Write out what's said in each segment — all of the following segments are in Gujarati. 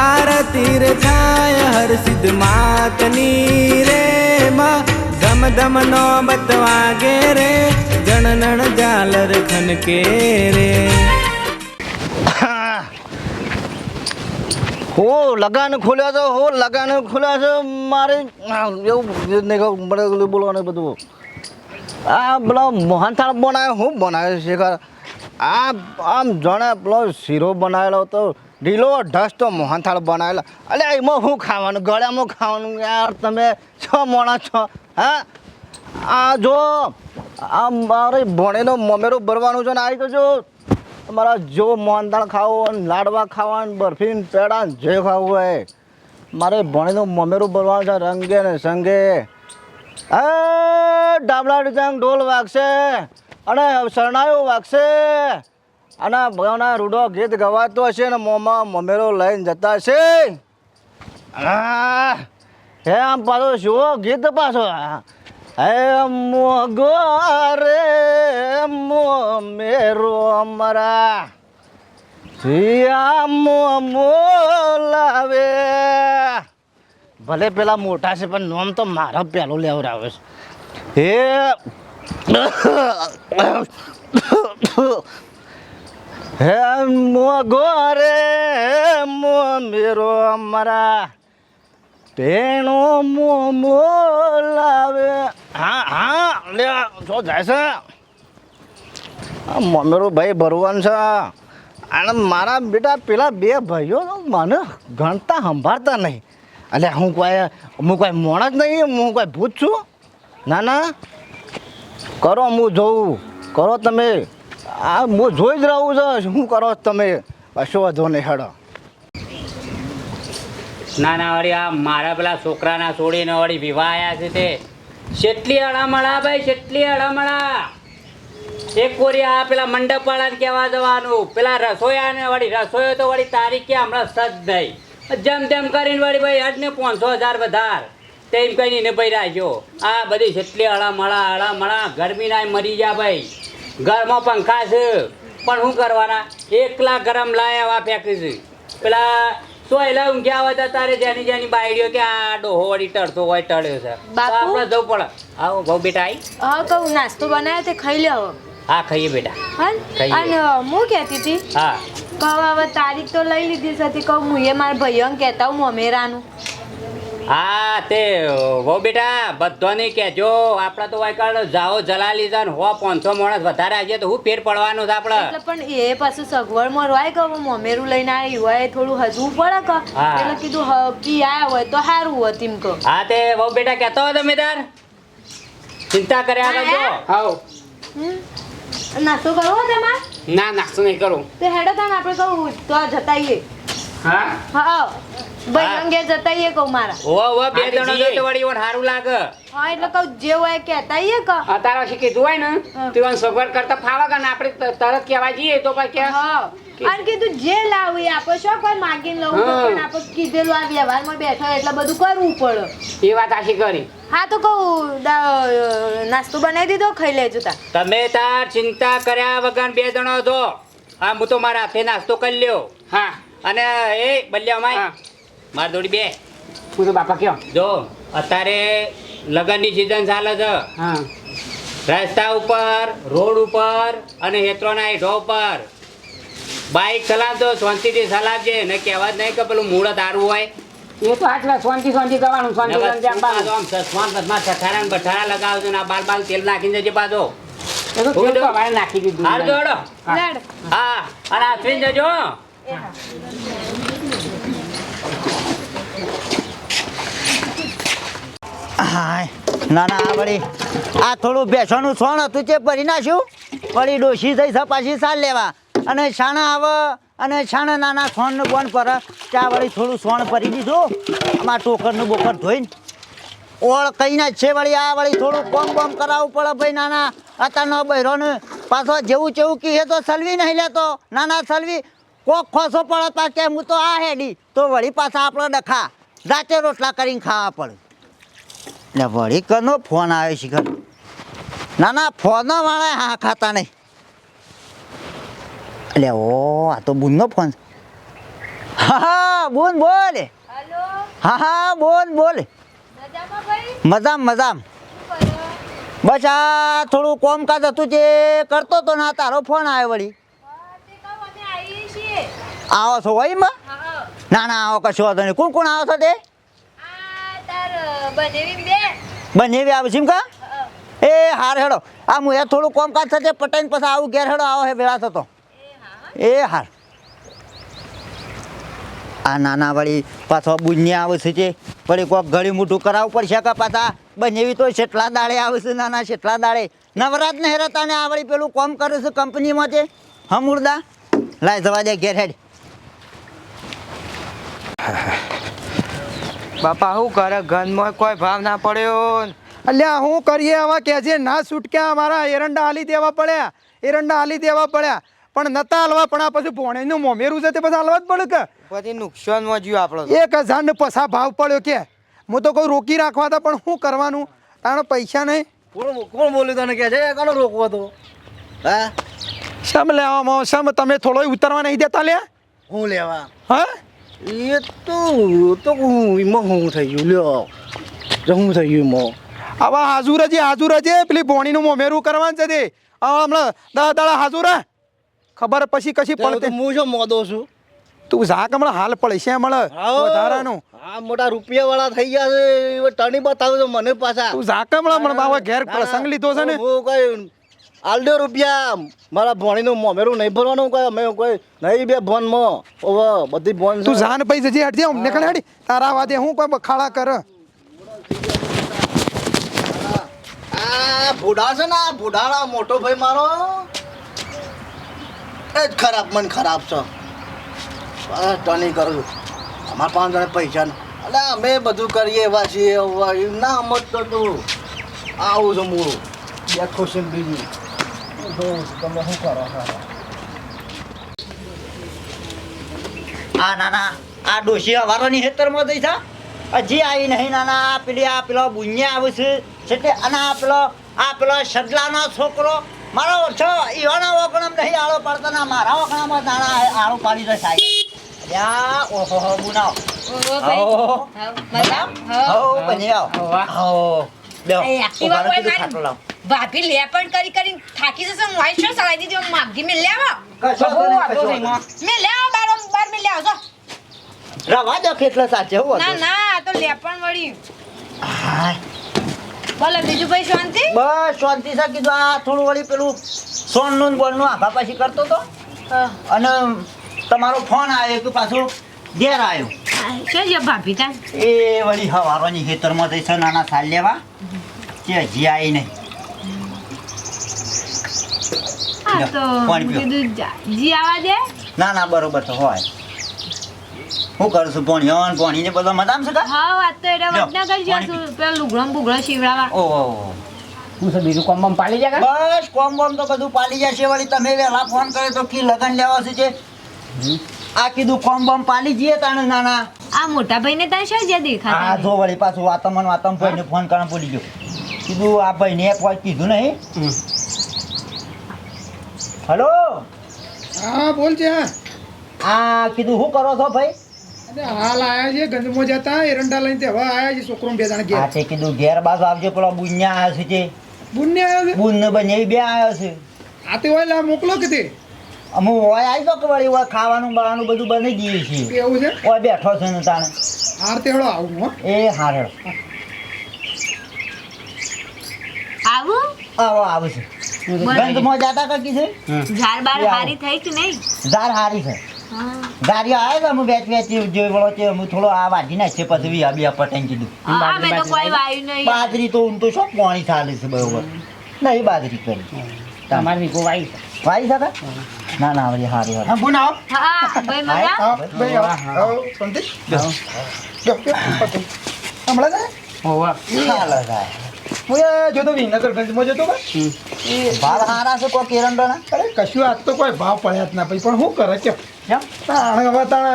આરતી રે થાય, હર સિદ્ધ માતની રે માં. ધમ ધમ નો બતવાગે રે જણનણ જાલર ખનકે રે. હો, લગાન ખોલ્યા છો, હો, લગાન ખોલ્યા છો, મારે. એવું નહીં બોલવાનું બધું. આ પેલો મોહનથાળ બનાવ્યો, હું બનાવ્યો છે આ, આમ જાણે પેલો શીરો બનાવેલો તો ઢીલો ઢસ તો મોહનથાળ બનાવેલો. અલે, એમાં શું ખાવાનું? ગળામાં ખાવાનું? યાર, તમે છ મોણા છો, હા? આ જો, આ મારે ભણેનો મમેરો ભરવાનું છે ને આવી જો, તમારા જો મોહનથાળ ખાવો લાડવા ખાવા બરફી પેડા જે ખાવું હોય, મારે ભણીનું મમેરું ભરવાનું છે, રંગે ને સંગે. એ, ડાબલા ડિજાંગ ઢોલ વાગશે, અને શરણાયો વાગશે. અને ભગવાનના રૂડો ગીત ગવાતો હશે ને મોંમાં મમેરો લઈને જતા હશે. આ, હે આમ પાછો શું ગીત પાછો. હે મોગો રે મો મેરો અમારા. સિયા મો મોલાવે ભલે પેલા મોટા છે પણ નોમ તો મારા પેલો લેવડાવે છે. હે હે મોગો રે મો મેરો અમારા. પેણો મો મો લાવે હા હા, લે, જો જાય છે. મમેરો ભાઈ ભરવાન છે. અને મારા બેટા પેલા બે ભાઈઓ મને ગણતા સંભાળતા નહીં. એટલે હું કોઈ હું કોઈ મોણ નહીં, હું કોઈ ભૂત છું? ના ના. કરો, હું જોઉં. કરો તમે. આ હું જોઈ જ રહું છું. શું કરો તમે? કશો નહીં હેડો? ના ના વળી, આ મારા પેલા છોકરાના છોડીને વળી વિવાહ આવ્યા છે તે. કેટલી અળામળા ભાઈ કેટલી અળામળા એક કોરી આ પેલા મંડપ વાળાને કહેવા જવાનું. પેલા રસોયાને વળી રસોયો તો વળી તારીખ કે હમણાં સજ નહીં જેમ તેમ કરીને વળી ભાઈ હજ ને પાંચસો હજાર વધાર. તેમ કહીને ને ભાઈ રાખ્યો આ બધી કેટલી અળામળા અળામળા ગરમીના મરી જા ભાઈ. ઘરમાં પંખા છે પણ શું કરવાના? એકલા ગરમ લાયા આવા ફેંકી છે પેલા સોયલા ઊંઘ્યા હોય તો તારે જેની જેની બાયડીઓ કે આ ડોહો વળી ટળતો હોય ટળ્યો છે? આપણે જવું પડે. આવો ભાવ બેટા આવી હા કહું નાસ્તો બનાવ્યો તે ખાઈ લેવો હા ખાઈએ બેટા. અને હું કહેતી હતી? હા. કહું હવે તારીખ તો લઈ લીધી છે કહું હું એ મારા ભાઈઓને કહેતા હું અમેરાનું. હા તે વો બેટા બધાને કહેજો આપણે તો વાયકડ જાઓ જલાલી જાન હો પાંચસો માણસ વધારે આવીએ તો હું ફેર પડવાનું છે આપણે. એટલે પણ એ પાછું સગવડમાં રોય કે મમેરું લઈને આવી હોય થોડું હજવું પડે કે? એટલે કીધું હકી આયા હોય તો સારું હોય તેમ કહો. હા તે વો બેટા કહેતો હતો તમે તાર ચિંતા કર્યા કરજો આવો? નાસ્તો કરવો તમારે? ના નાસ્તો નહીં કરું. તે હેડો તાણ આપણે કહું તો જતાઈએ હા? હા ભાઈ અંગે જતા કહું મારા. ઓ ઓ બે હા, તે તો વળી ઓર લાગે. હા એટલે કહું જે હોય એ કહેતા આવીએ કે કીધું હોય ને હા. તો સગવડ કરતા ફાવા કે આપણે તરત કહેવા જઈએ તો પછી કે હા. અને કીધું જે લાવું એ આપણે કોઈ માગીને લઉં પણ આપણે કીધેલું આ વ્યવહારમાં બેઠો એટલે બધું કરવું પડે. એ વાત આશી કરી. હા તો કહું નાસ્તો બનાવી દીધો ખાઈ લેજો તા તમે તાર ચિંતા કર્યા વગર બે જણો છો હા હું તો મારા હાથે નાસ્તો કરી લ્યો. હા. અને એ બલ્યા માય માર દોડી બે. હું તો બાપા કયો? જો અત્યારે લગનની સિઝન ચાલે છે. હા. રસ્તા ઉપર રોડ ઉપર અને હેત્રોના હેઠો ઉપર. બાઇક ચલાવતો શાંતિથી ચલાવજે. ને કહેવા જ નહીં કે પેલું મૂળ તારું હોય. એ તો આટલા શાંતિ શાંતિ કરવાનું શાંતિ આમ સસમાન સસમાન છઠારા ને બઠારા લગાવજો ને આ બાલ બાલ તેલ નાખીને જજે પાછો. નાખી દીધું હા. અને આથરીને જજો. હાય. ના વળી આ થોડું બેસવાનું સોણ હતું તે ભરી નાખ્યું. વળી થઈ છે સાલ લેવા. અને છાણા આવે, અને છાણા નાના સોણનું બોન પર. ત્યાં વળી થોડું સોણ ભરી દીધું. આમાં ટોકરનું બોકર ધોઈને. ઓળ કઈ ના છે વળી આ વળી થોડું કોમ બોમ કરાવવું પડે ભાઈ નાના. અત્યારનો બહેરોને પાછો જેવું જેવું કીએ તો સલવી નહીં લેતો. નાના સલવી કોક ખોસો પડતા કે હું તો આ હેડી તો વળી પાછા આપણે ડખા રાતે રોટલા કરીને ખાવા પડે. ને વળી કનો ફોન આવ્યો છે ખર ના ના ફોન વાળા હા ખાતા નહીં. એટલે ઓ આ તો બુનનો ફોન હા હા બોલ. બોલ હા હા બોન બોલ. મજામાં મજામ બસ આ થોડું કોમકાજ હતું જે કરતો તો ના તારો ફોન આવ્યો વળી હા તે કહું અમે આવીએ છીએ આવો છો હોય ના ના આવો કશો વાંધો નહીં. કોણ કોણ આવો છો તે? આ બનેવી આવે છે કા? એ હાર હેડો. આ હું એ થોડું કોમકાજ થશે પટાઈને પછી આવું ઘેર હેડો આવો હે વેળા થતો. એ હાર. આ નાના વળી પાછો બુજને આવે છે જે વળી કોક ઘડી મોટું કરાવવું પડશે કે પાછા? બંનેવી તો છેટલા દાડે આવે છે નાના છેટલા દાડે. નવરાત ને હેરતા ને આ વળી પેલું કોમ કરે છે કંપનીમાં તે. હમુરદા લાય જવા દે ઘેર હેડ. બાપા શું કરે ઘનમાં કોઈ ભાવ ના પડ્યો. અલ્યા હું કરીએ આવા કે છે ના છૂટક્યા અમારા એરંડા હાલી દેવા પડ્યા. એરંડા હાલી દેવા પડ્યા. પણ નતા હાલવા પણ આ પછી ભોણેનું મોમેરું છે તે પછી હાલવા જ પડે કે? પછી નુકસાનમાં જ્યું આપણો. એક હજાર ને પસા ભાવ પડ્યો કે? હું તો કહું રોકી રાખવા હતા પણ શું કરવાનું? તારો પૈસા નહીં. કોણ કોણ બોલ્યું તને કે છે? કોનો રોકવો તો હા? શમ લેવામાં શમ તમે થોડો ઉતરવા નહીં દેતા લ્યા હું લેવા? હા? એ તો તો હું એમાં હું થઈ ગયું લ્યો. હું થઈ ગયું એમાં. આવા હાજુર જે હાજુર છે પેલી ભોણીનું મોમેરું કરવાનું છે તે. હમણાં દાડા દાડા હાજુર. હે? ખબર પછી કશી પડતે. હું જો મોદો છું? તું ઝાક હમણાં હાલ પડશે હમણાં વધારાનું. આ મોટા રૂપિયા વાળા થઈ ગયા છે ટણી બતાવજો મને પાછા. તું ઝાક હમણાં બાવા ઘેર પ્રસંગ લીધો છે ને. હું કોઈ આલડ્યો રૂપિયા મારા ભણીનું મોમેરું નહીં ભરવાનું કોઈ અમે કોઈ નહીં બે ભોનમાં ઓવે બધી ભોન તું જાન પૈસે જે હટજે હું કણ હડી. તારા વાદે હું કોઈ બખાડા કર. આ બુઢા છે ને આ બુઢાળા મોટો ભાઈ મારો. એ જ ખરાબ મન ખરાબ છે. ટની કરું અમારા પાંચ જણા પૈસા ને. અલે અમે બધું કરીએ એવા છીએ ના સમજ તો તું આવું છે મૂળું. બે ખુશી બીજું. જોઉં છું તમે શું કરો છો આ નાના આ ડોશી અવારોની ખેતરમાં જઈ છે હજી આવી નહીં નાના આ પેલી આ પેલો બુન્યા આવે છે. એટલે અને આ પેલો આ પેલો સડલાનો છોકરો. મારો છો ઈવાના વગણમ નહીં આળો પાડતા ના મારા વગણામાં નાના આળો પાડી દે સાહેબ. યા ઓહો હો બુનાવ હા મજા? એક્ટિવા કોઈ મારી-. ભાભી લે પણ કરી કરી થાકી જશે હું આઈ શું સળાઈ દીધી માગી મેં લેવા. વાંધો નહીં, બાર નહીં. મેં. લેવા મેં લેવા છો રવા દો કેટલો સાચે હું ના ના આ તો લે પણ વળી. બોલો બીજું ભાઈ શાંતિ? બસ શાંતિ સા કીધું આ થોડું વળી પેલું સોનનું બોલનું આભા પાછી કરતો તો. અને તમારો ફોન આવ્યો કે પાછો ઘેર આવ્યો. કે છે ભાભી તા એ વળી હવારોની ખેતરમાં જઈ છે નાના સાલ લેવા. કે હજી આવી નહીં આ લો, તો કીધું જી આવા દે. ના ના બરોબર તો હોય. હું કરું છું પોણી હવન પોણી ને બધો મજામાં છે હા વાત તો એટલે લ્યો, વડનગર છું પેલો લુગડો બુગડો શીવડાવા. ઓહો હું છે બીજું કોમ બમ પાડી જાય બસ કોમ બોમ તો બધું પાલી જશે વળી તમે વહેલા ફોન કરે તો કી લગન લેવા છે જે? આ કીધું કોમ બોમ પાલી જઈએ તાણે નાના આ મોટા ભાઈને ત્યાં શું જે આ દેખાતા જો વળી પાછું વાતમન વાતમ ભાઈને ફોન કરવા બોલી ગયો. કીધું આ ભાઈને એક વાર કીધું નહીં. હલો? હા બોલ છે હા આ કીધું શું કરો છો ભાઈ? હાલ આયા છે ગંજમો જતા એરંડા લઈને તે હવે આયા છે છોકરો બે જણા આ ઘેર તે કીધું ઘેર બાજુ આવજો પેલો બુન્યા આવ્યો છે તે બુનને આવ્યો છે? બુન ને બને બે આવ્યો છે. આ તે હોય લા મોકલો કે તે? અમુ હોય આવી તો કે વળી હોય ખાવાનું બાવાનું બધું બની ગયું છે. એવું છે? હોય બેઠો છે ને તાણે. હાર તેડો આવું હો. એ હારે આવું? આવો આવું છે. ગંધમાં જાતા કકી છે ઝાર બાર હારી થઈ કે નહીં ઝાર હારી છે હા. ગાડીઓ આવે અમે વેચ વેચી જોઈ વળો છે હું થોડો આ વાઢી નાખશે પછી વી આ બે પટાઈ કીધું તો કોઈ વાયુ નહીં બાજરી તો ઊન તો શું પાણી ચાલે છે બરોબર નહીં બાજરી કરી તમારે વીઘો વાઈ વાઈ શકે ના ના વળી હારી હારી હા બુન આવો હા ભાઈ મજા આવો ભાઈ આવો હમણાં જાય હોવા ચાલે સાહેબ. હું જોતો વિનગરગંજમાં જતો ભાઈ ભાવ હારા છે કોઈ કેરંડોના અરે કશું આજ તો કોઈ ભાવ પડ્યા જ ના ભાઈ પણ શું કરે કે કેમ? તાણે હવે તાણે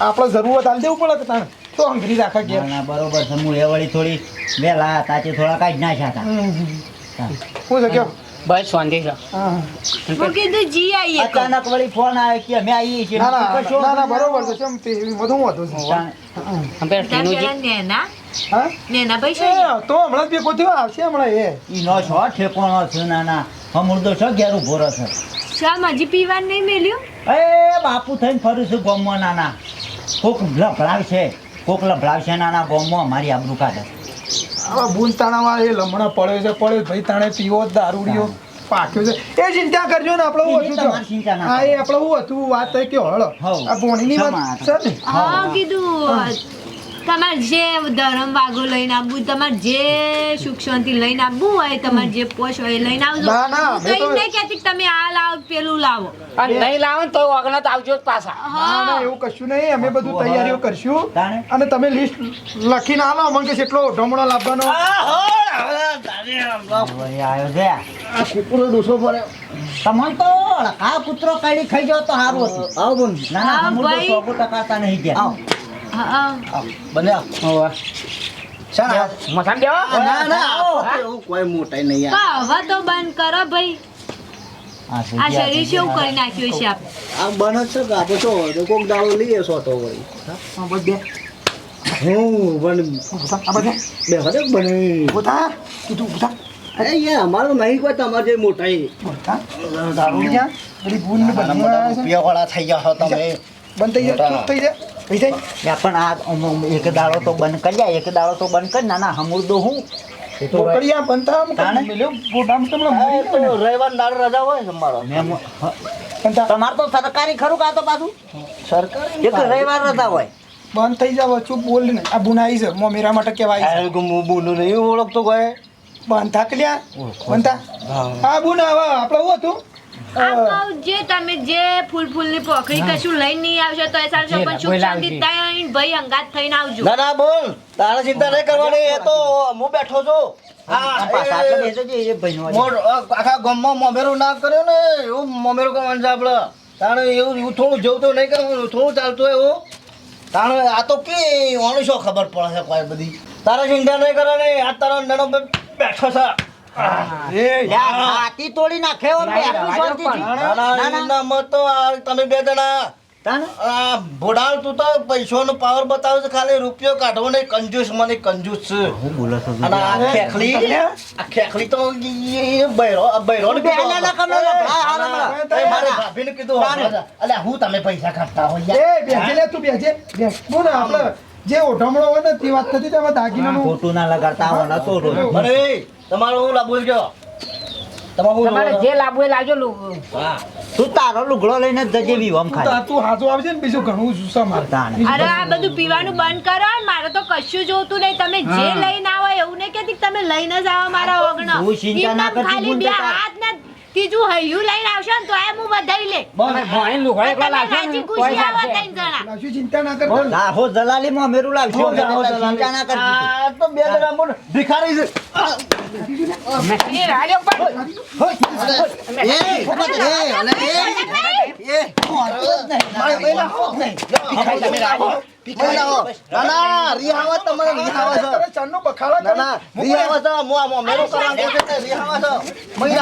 આપણે જરૂરત હાલ દેવું પડે કે તાણે? તો અંગરી રાખે ના ના બરોબર છે. હું એ વળી થોડી વહેલા હતા થોડા કાઢી નાખ્યા હતા. શું છે બસ શાંતિ છે. હું. કીધું જી આવીએ અચાનક વળી ફોન આવે કે અમે આવીએ છીએ. ના ના ના ના બરોબર છે કેમ તે બધું વધુ છે. અમે ટીનુજી પેલા નેના હા? નેના ભાઈ છે. તો હમણાં જ ભેગો આવશે હમણાં એ. ઈ નો છો ઠેકોણો છે નાના હમુરદો છો ઘેર ઊભો છે શામ હજી પીવાનું નહીં મેલ્યું? એ બાપુ થઈને ફરું છું ગોમમાં નાના કોક લભડાવશે કોક લભડાવશે નાના ગોમમાં અમારી આબરૂ કાઢે. હવે બૂન એ લમણા પડ્યો છે પડ્યો ભાઈ તાણે પીવો દારૂડિયો પાક્યો છે. એ ચિંતા કરજો ને આપણે હું હતું તમારે ચિંતા ના હા એ આપણે હું હતું? વાત થઈ કે હળ. આ ભોણીની વાત છે હા કીધું. તમારે જે ધરમ વાગો લઈને આવવું તમારે જે સુખ શાંતિ લઈને આવવું હોય તમારે જે પોષ હોય લઈને આવજો. કઈ નહીં કહેતી કે તમે આ લાવો પેલું લાવો. અને નહીં લાવો તો ઓગણત આવજો પાછા. ના ના એવું કશું નહીં. અમે બધું તૈયારીઓ કરશું. અને તમે લિસ્ટ લખીને આલો અમને કે કેટલો ઢમણો લાવવાનો. આવ્યો છે. આ ડૂસો પડે તમને તો આ કૂતરો કાઢી ખાઈ જાવ તો સારું હતું. આવું ના ના ટકાતા નહીં ગયા. બને હોવે. શાના મથામ દેવા ના ના એવું કોઈ મોટાઈ નહીં તો હવે તો બંધ કરો ભાઈ. આ શરીર કેવું કરી નાખ્યું છે આપણે આ બને છે કે આપણે તો કોક દાડો લઈએ છો તો વળી. હા, હું પણ આ બધા બે હદે બને. ઊભા કીધું ઊભા અરે યાર અમારું નહીં કોઈ તમારે જે મોટાઈ બૂન ને બધી વાળા થઈ ગયા છો તમે. બંધ થઈ જાય થઈ જાય થઈ જાય પણ આ એક દાડો તો બંધ કરી જાય એક દાડો તો બંધ કરી નાના ના હમુરદો હું. આમ તમને ગયો ને. રવિવાર દાડો રજા હોય તમારો પણ તા- તો સરકારી ખરું કાં તો પાછું? સરકારી એક રવિવાર રજા હોય. બંધ થઈ જાવ ચૂપ બોલ ને. આ બુનાઈ છે મોમેરા માટે કહેવાય છે? હું બોલું નહીં ઓળખતો કોઈ. બંધ થા લ્યા. બંધ હા. બુન હવે આપણે શું હતું? જે તમે જે ફૂલ ફૂલની. પોખરી કશું લઈને નહીં આવશો તો એ સારું છે પણ સુખ શાંતિ ત્યાં ભાઈ અંગાત થઈને આવજો. ના ના બોલ. તારે ચિંતા નહીં કરવાની એ તો હું બેઠો છું. આખા ગામમાં મોમેરું ના કર્યો ને એવું મોમેરું કરવાનું છે આપણે તાણે એવું એવું થોડું જવું તો નહીં કરવાનું થોડું ચાલતું હોય એવું. તાણે આ તો કે ઓનું શું ખબર પડે છે કોઈ બધી. તારા ચિંતા નહીં કરવાની આ તારા નાનો બેઠો છે. હાથી તોડી નાખે ના ના તમે બે જણા આ તું તો પૈસાનો પાવર બતાવે છે ખાલી રૂપિયો કાઢવો નહીં કંજૂસ મને કંજૂસ. છે અને આ ખેખલી આ ખેખલી તો ઈ બૈરો આ બૈરોને કીધું એ મારે ભાભીને કીધું અલ્યા હું તમે પૈસા કાઢતા હોય એ યાર. લે તું બેસી. બેસ. બોલ આપણે જે ઓઢમણો હોય ને તે વાત થતી તેમાં દાગીનાનું ખોટું ના લગાડતા હોના તો મને તમારું હું લાભ ગયો? તમારે જે લાવવું એ લાવજો તું તારો લુગડો લઈને જજે વિવમ તું તું હાજો આવજે ને બીજું ઘણું જુસ્સા મારે અરે આ બધું પીવાનું બંધ કરો મારે તો કશું જોતું નહીં. તમે જે લઈને આવો એવું નહીં કેતી કે તમે લઈને જ આવો મારા ઓગણ. હું ચિંતા ના કરતી, ખાલી બોલ બે તો તાર. હાથ ને ત્રીજું હૈયું લઈને આવશે ને તો એ હું વધાઈ લે બોલ ભાઈ એકલા તમે લાવશો ને, કોઈ ખુશી આવો ચાલશે. જણા. લાવશું, ચિંતા ના કરતા. લાહો દલાલી માં મેરું લાવશે. હો, લાહો ચિંતા ના કર આ તો બે જણા મોર ભિખારી છે. એ રાજો પણ. એ એ અલે એ. એ હો લાવો ના ના રિહાવા તમને રિહાવા છે. તમે ચાંદનો બખાડો ના ના રિહાવા છે મો મો મેરો કરવા દે છે રિહાવા છે. મઈ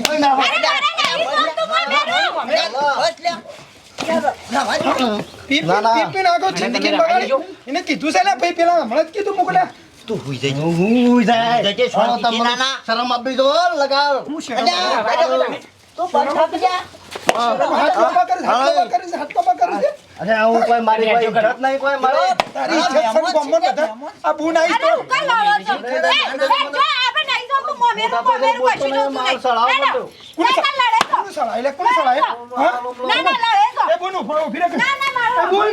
મઈ ના, કીધું છે ને શાંતિ ના ના. શરમ આપી દો લગાવ. હું તું કરે છે. અરે હું કોઈ મારી કોઈ ઇજ્જત નહીં કોઈ મારે તારી ઇજ્જત છે ને ગામમાં બધા. આ બુન આવીશ તો ઉકા લાવો છો એ, એ, જો આપણે નહીં તો તું મોમેરું મોમેરું કશું જોતું નહીં. ના, ના. કોણ ના, ના, તો. કોણ સળાય? કોણ સળાય? હા? ના, ના, લડે તો. એ બુન ઊભો રહો, ઊભી ના, ના, મારો બુન,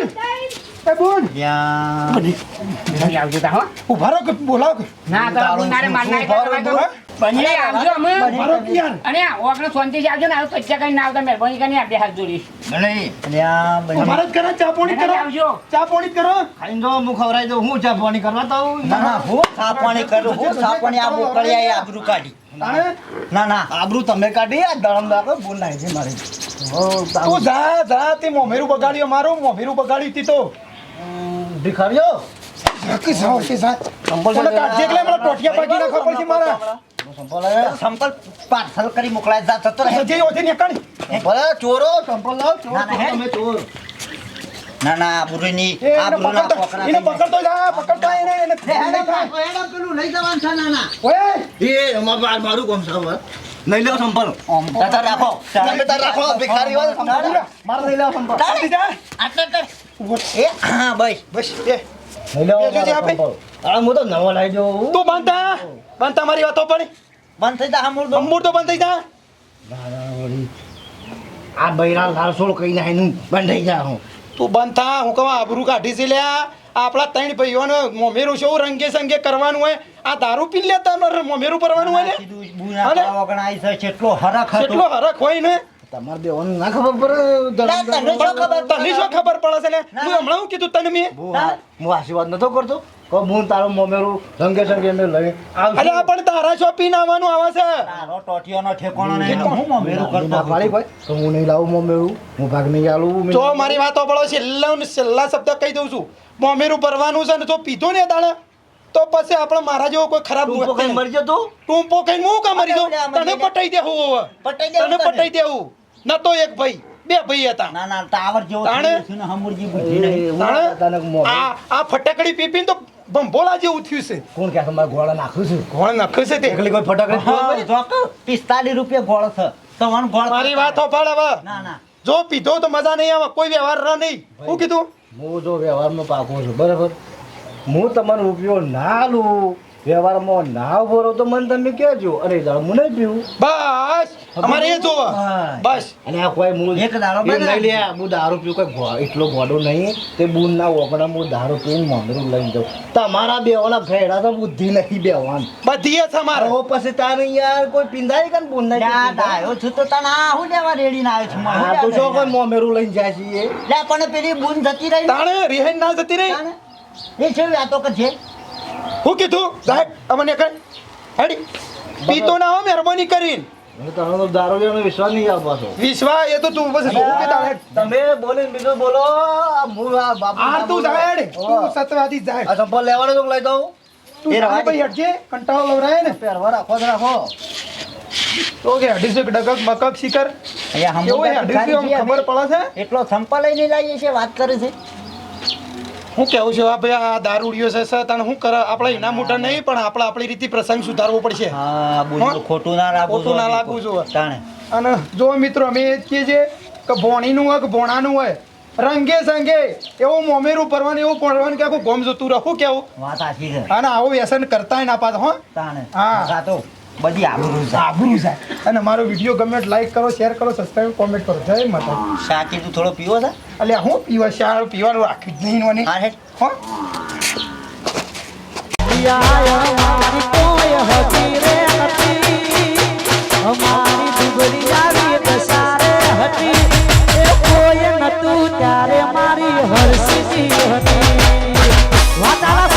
એ બુન. નહીં આવજો તા, હો. ઊભા રહો કે ના તો ઉનાળે મારનારે કરવા તો. અને આવજો અમે. ઊભા રહો કે યાર. અને આ ઓગણે આવજો ને આવું કચ્ચા કરીને આવતા મહેરબાની કરીને આ હાથ જોડીશ. ઊભા જ કરો, ચા પાણી કરો. આવજો. ચા પાણી કરો. ખાઈને જો હું ખવડાવી દઉં. હું ચા પાણી કરવા તો ના ના હું ચા પાણી કરું હું ચા પાણી આ બોકળિયા એ આબરૂ કાઢી. ના ના. આબરૂ તમે કાઢી આ દળમ દાખો બોલ છે મારે. તું જા જા તે મોમેરું બગાડ્યું મારું મોમેરું બગાડ્યું તી તો. ભિખારીઓ. એટલે ટોટિયા પાકી નાખવા પડશે મારા. સંપલ હે? સંપલ પાર્સલ કરી મોકલાય જા જતો રહે. જે ઓથી નીકળ. ભલે ચોરો. સંપલ લાવ ચોર ના, ના? તમે ચોર. ના ના આ બુરીની એ આ એને બુરીના પકડતો એને જા પકડતો એને એને પેલું લઈ જવાનું છે નાના ઓય. એ અમાર માર- મારું કોમ સાવ નહીં લેવો સંપલ તાર રાખો. તમે તાર રાખો ભિખારી હોય સંપલ માર લઈ લેવો સંપલ ચાલતી જા આટલે કર એ હા ભાઈ બસ એ. લઈ લેવો સંપલ આ હું તો નવો લઈ જો તું બાંધતા. બાંધતા તમારી વાતો પણ. બંધ થઈ જા હમુર દો તો બંધ થઈ જા. આ બૈરા લારસોળ કહી જાય નું બંધ થઈ જા હું. તું બંધ થા હું કહું આબરૂ કાઢી છે લ્યા. આપણા ત્રણ ભાઈઓને મોમેરું શું રંગે સંગે કરવાનું હોય. આ દારૂ પી લે તમારે મોમેરું પરવાનું હોય ને. વગણાઈ છે કેટલો હરખ કેટલો હરખ હોય ને? તમારે દેવાનું ના ખબર પડે તને શું ખબર તને પડે? છે ને. હું હમણાં હું કીધું તને મેં? હું આશીર્વાદ નતો કરતો. હું તારું મોમેરું રંગે સંગે મે લઈ. અરે આ પણ તારા શો પીને આવવાનું આવે છે. તારો ટોટિયોનો ઠેકાણો નહીં. હું મોમેરું કરતો ભાઈ તો હું નહીં લાવું મોમેરું. હું ભાગ નહીં આલું જો મારી વાત પડો છેલ્લા છેલ્લા શબ્દ કહી દઉં છું. મોમેરું ભરવાનું છે ને જો પીધો ને દાણા તો પછી આપણે મારા જેવો કોઈ ખરાબ ટૂંપો કઈ મરી જતો? ટૂંપો કઈ હું કા મરી જાઉં? તને પટાઈ દેવું હવે. પટાઈ દેવું તને. પટાઈ દેવું. ન તો એક ભાઈ બે ભાઈ હતા. ના ના ટાવર જેવો તાણે? હમુરજી નહીં? આ ફટકડી ફટાકડી પી તો ભંભોળા જેવું થયું છે. કોણ કે તમારે ગોળા નાખ્યું છે? ગોળ નાખ્યું છે તે. એકલી કોઈ ફટાકડી પિસ્તાલીસ રૂપિયા ગોળ છે. તમારું ગોળ મારી વાત હોપાડ હવે ના ના. જો પીધો તો મજા નહીં આવે કોઈ વ્યવહાર રહ નહીં. હું કીધું? હું જો વ્યવહારમાં પાકો છું બરાબર? હું તમારો ઉપયોગ ના લઉં. વ્યવહારમાં ના ભરો તો મને તમે કહેજો. અરે હું નહીં પીવું. બસ! અમારે એ જોવા. બસ. અને આ કોઈ મૂળ એક દાડો એમ બને. લે હું દારૂ પીવું કોઈ એટલો ગોડો નહીં. તે બૂન ના ઓગણા હું દારૂ પીને મોંદરું લઈ જાઉં. તમારા બેવાના ભેડા તો બુદ્ધિ નહીં બેવાન. બધી એ છે અમારે તો પછી તારે યાર કોઈ પિંધાય કે બૂન નહીં આવ્યો છું તો તને આ હું લેવા રેડી ના આવ્યો છું? હું તો જો કોઈ મોમેરું લઈને જાય છે એ. પણ પેલી બૂન જતી રહી ને. તાણે રિહાઈ ના જતી રહી. એ છે વાતો કે છે. હું કીધું? સાહેબ અમને કઈ હેડી. પીતો ના હો મહેરબાની કરીને. મને તારો તો દારૂ લેવાનો વિશ્વાસ નહીં આવતો પાછો વિશ્વા એ તો તું બસ જોવું કે તારે તમે બોલીને બીજું બોલો. હું આ બાપુ આ તું ના તું સતવાદી જાહેર આ સંપલ લેવાનો તો લઈ દઉં એ જાહેર ભાઈ હટજે કંટાળો લવરાય ને. પહેરવા રાખો જ રાખો. તો કે અઢીસો ડગક મકક શિખર. અહીંયા કેવું હમુરજી અઢીસો આમ ભિખારી ખબર પડે છે. એટલો સંપલ લઈને લાવીએ છે વાત કરે છે. હું કેવું છું? ભાઈ આ દારૂડિયો છે સર. તને શું કરે આપણે એના મોટા નહીં પણ આપણે આપણી રીતે પ્રસંગ સુધારવો પડશે? ખોટું ના લાગવું ખોટું ના લાગવું જોઈએ. અને જો મિત્રો અમે એ જ કહીએ છીએ કે ભોણીનું હોય કે ભોણાનું હોય રંગે સંગે એવું મોમેરું પરવાનું એવું પડવાનું કે આખું ગોમ જતું રહું. કેવું? વાત સાચી છે. અને આવું વ્યસન કરતા ના પાછ હો? તાણે. હા. તો બધી આબરૂ છે. અને મારો વીડિયો ગમે લાઈક કરો શેર કરો સબસ્ક્રાઇબ કોમેન્ટ કરો. જય માતા શા કીધું થોડો પીવો છે? એટલે હું પીવા શા પીવાનું રાખ્યું જ નહીં મને. હા ત્યારે મારી હરસી હતી. વાતાલા